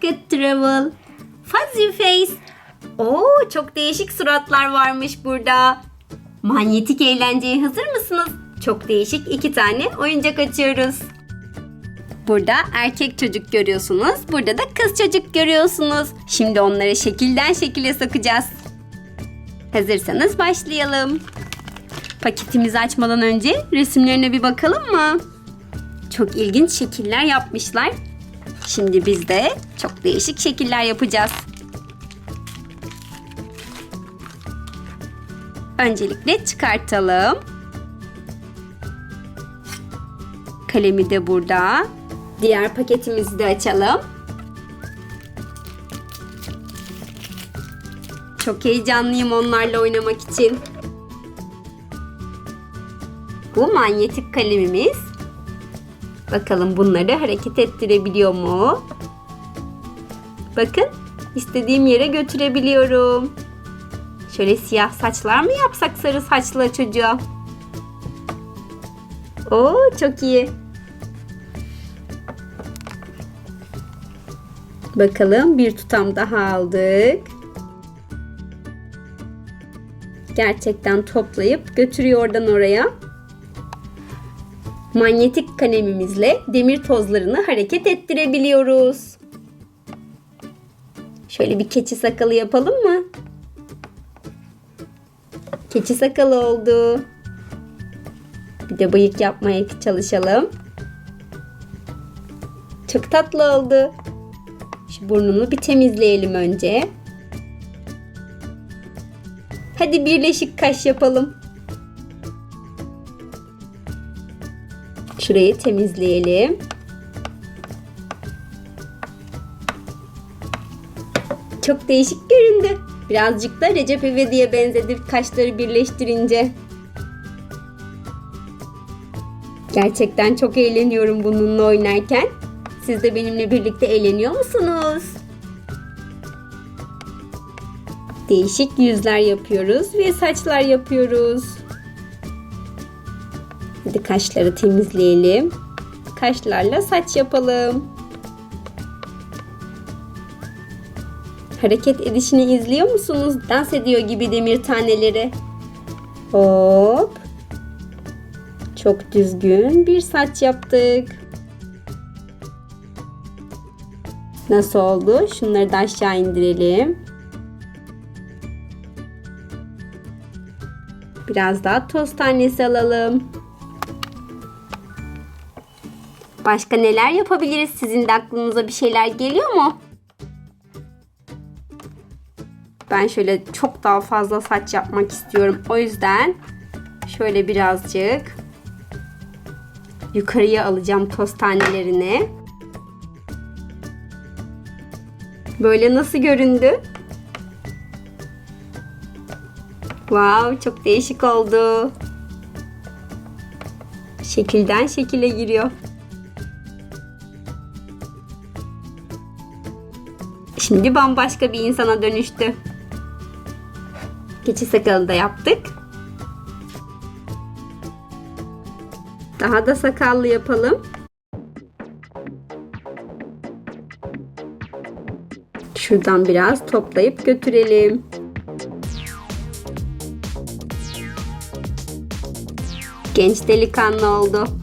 Rocket Travel. Fuzzy Face. Oo çok değişik suratlar varmış burada. Manyetik eğlenceye hazır mısınız? Çok değişik iki tane oyuncak açıyoruz. Burada erkek çocuk görüyorsunuz. Burada da kız çocuk görüyorsunuz. Şimdi onları şekilden şekile sokacağız. Hazırsanız başlayalım. Paketimizi açmadan önce resimlerine bir bakalım mı? Çok ilginç şekiller yapmışlar. Şimdi biz de çok değişik şekiller yapacağız. Öncelikle çıkartalım. Kalemi de burada. Diğer paketimizi de açalım. Çok heyecanlıyım onlarla oynamak için. Bu manyetik kalemimiz. Bakalım bunları hareket ettirebiliyor mu? Bakın istediğim yere götürebiliyorum. Şöyle siyah saçlar mı yapsak sarı saçlı çocuğa? Oo çok iyi. Bakalım bir tutam daha aldık. Gerçekten toplayıp götürüyor oradan oraya. Manyetik kalemimizle demir tozlarını hareket ettirebiliyoruz. Şöyle bir keçi sakalı yapalım mı? Keçi sakalı oldu. Bir de bıyık yapmaya çalışalım. Çok tatlı oldu. Şu burnunu bir temizleyelim önce. Hadi birleşik kaş yapalım. Şurayı temizleyelim. Çok değişik göründü. Birazcık da Recep İvedik'e benzedi kaşları birleştirince. Gerçekten çok eğleniyorum bununla oynarken. Siz de benimle birlikte eğleniyor musunuz? Değişik yüzler yapıyoruz ve saçlar yapıyoruz. Hadi kaşları temizleyelim. Kaşlarla saç yapalım. Hareket edişini izliyor musunuz? Dans ediyor gibi demir taneleri. Hop. Çok düzgün bir saç yaptık. Nasıl oldu? Şunları da aşağı indirelim. Biraz daha toz tanesi alalım. Başka neler yapabiliriz? Sizin de aklınıza bir şeyler geliyor mu? Ben şöyle çok daha fazla saç yapmak istiyorum. O yüzden şöyle birazcık yukarıya alacağım toz tanelerini. Böyle nasıl göründü? Wow, çok değişik oldu. Şekilden şekile giriyor. Şimdi bambaşka bir insana dönüştü. Keçi sakalı da yaptık. Daha da sakallı yapalım. Şuradan biraz toplayıp götürelim. Genç delikanlı oldu.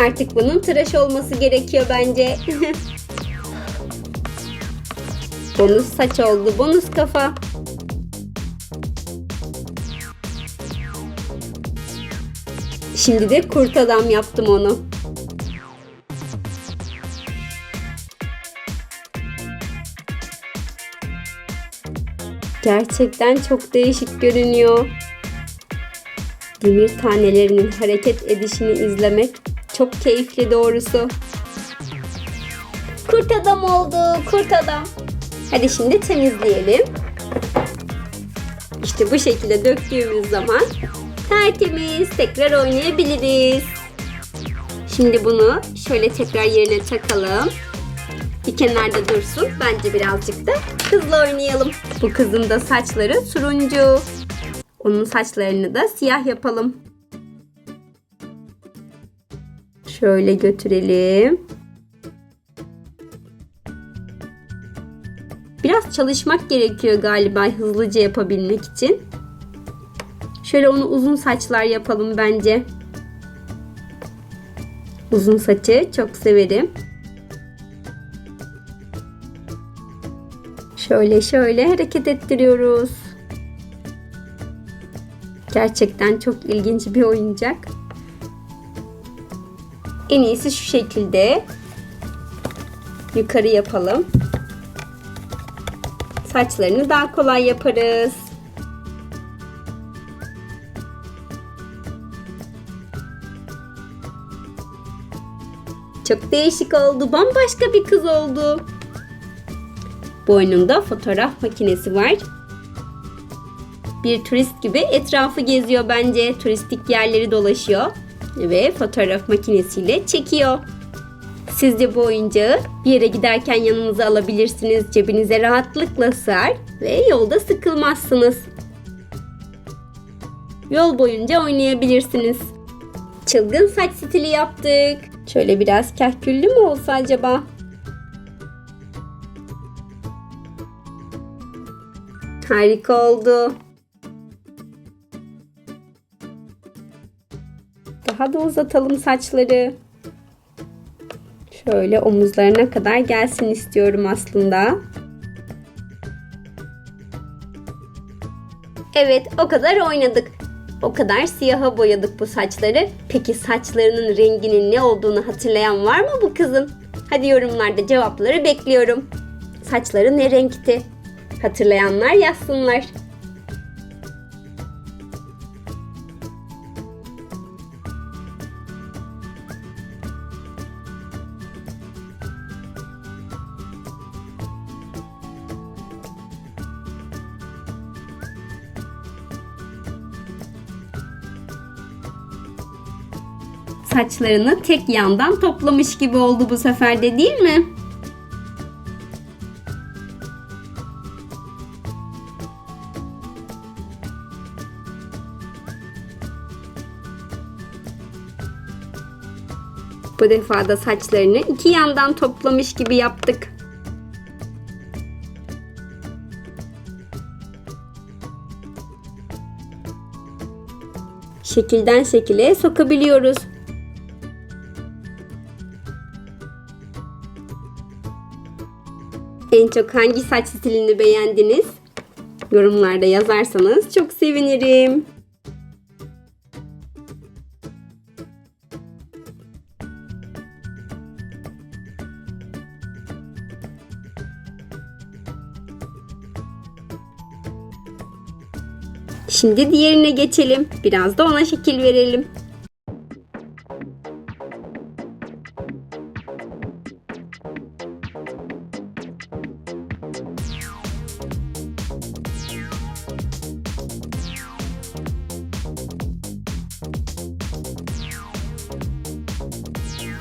Artık bunun tıraş olması gerekiyor bence. bonus saç oldu. Bonus kafa. Şimdi de kurt adam yaptım onu. Gerçekten çok değişik görünüyor. Demir tanelerinin hareket edişini izlemek çok keyifli doğrusu. Kurt adam oldu, kurt adam. Hadi şimdi temizleyelim. İşte bu şekilde döktüğümüz zaman tertemiz tekrar oynayabiliriz. Şimdi bunu şöyle tekrar yerine takalım. Bir kenarda dursun. Bence birazcık da kızla oynayalım. Bu kızın da saçları turuncu. Onun saçlarını da siyah yapalım. Şöyle götürelim. Biraz çalışmak gerekiyor galiba hızlıca yapabilmek için. Şöyle onu uzun saçlar yapalım bence. Uzun saçı çok severim. Şöyle şöyle hareket ettiriyoruz. Gerçekten çok ilginç bir oyuncak. En iyisi şu şekilde yukarı yapalım. Saçlarını daha kolay yaparız. Çok değişik oldu. Bambaşka bir kız oldu. Boynunda fotoğraf makinesi var. Bir turist gibi etrafı geziyor bence. Turistik yerleri dolaşıyor ve fotoğraf makinesiyle çekiyor. Sizce bu oyuncağı bir yere giderken yanınıza alabilirsiniz. Cebinize rahatlıkla sığar ve yolda sıkılmazsınız. Yol boyunca oynayabilirsiniz. Çılgın saç stili yaptık. Şöyle biraz kahküllü mü olsa acaba? Harika oldu. Daha da uzatalım saçları. Şöyle omuzlarına kadar gelsin istiyorum aslında. Evet, o kadar oynadık. O kadar siyaha boyadık bu saçları. Peki saçlarının renginin ne olduğunu hatırlayan var mı bu kızın? Hadi yorumlarda cevapları bekliyorum. Saçları ne renkti? Hatırlayanlar yazsınlar. Saçlarını tek yandan toplamış gibi oldu bu sefer de değil mi? Bu defa da saçlarını iki yandan toplamış gibi yaptık. Şekilden şekile sokabiliyoruz. En çok hangi saç stilini beğendiniz? Yorumlarda yazarsanız çok sevinirim. Şimdi diğerine geçelim. Biraz da ona şekil verelim.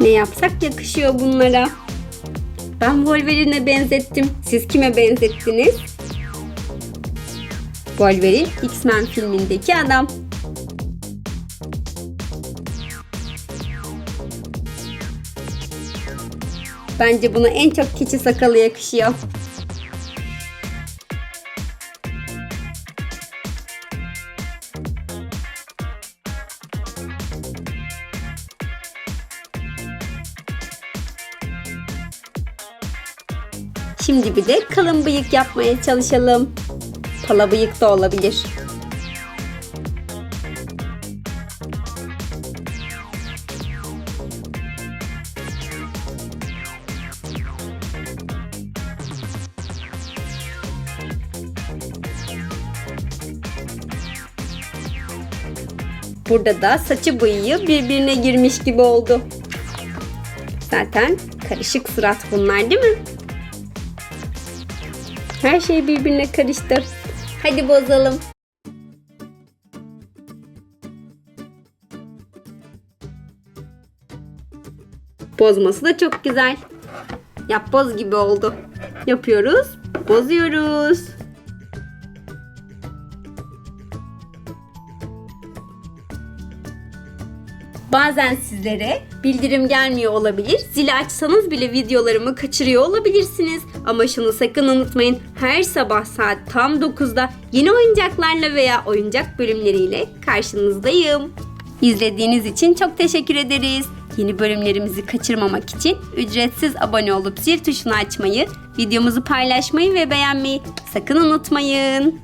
Ne yapsak yakışıyor bunlara. Ben Wolverine'e benzettim. Siz kime benzettiniz? Wolverine X-Men filmindeki adam. Bence buna en çok keçi sakalı yakışıyor. Şimdi bir de kalın bıyık yapmaya çalışalım. Pala bıyık da olabilir. Burada da saçı bıyığı birbirine girmiş gibi oldu. Zaten karışık surat bunlar değil mi? Her şey birbirine karıştı. Hadi bozalım. Bozması da çok güzel. Yap boz gibi oldu. Yapıyoruz, bozuyoruz. Bazen sizlere bildirim gelmiyor olabilir. Zili açsanız bile videolarımı kaçırıyor olabilirsiniz. Ama şunu sakın unutmayın. Her sabah saat tam 9'da yeni oyuncaklarla veya oyuncak bölümleriyle karşınızdayım. İzlediğiniz için çok teşekkür ederiz. Yeni bölümlerimizi kaçırmamak için ücretsiz abone olup zil tuşunu açmayı, videomuzu paylaşmayı ve beğenmeyi sakın unutmayın.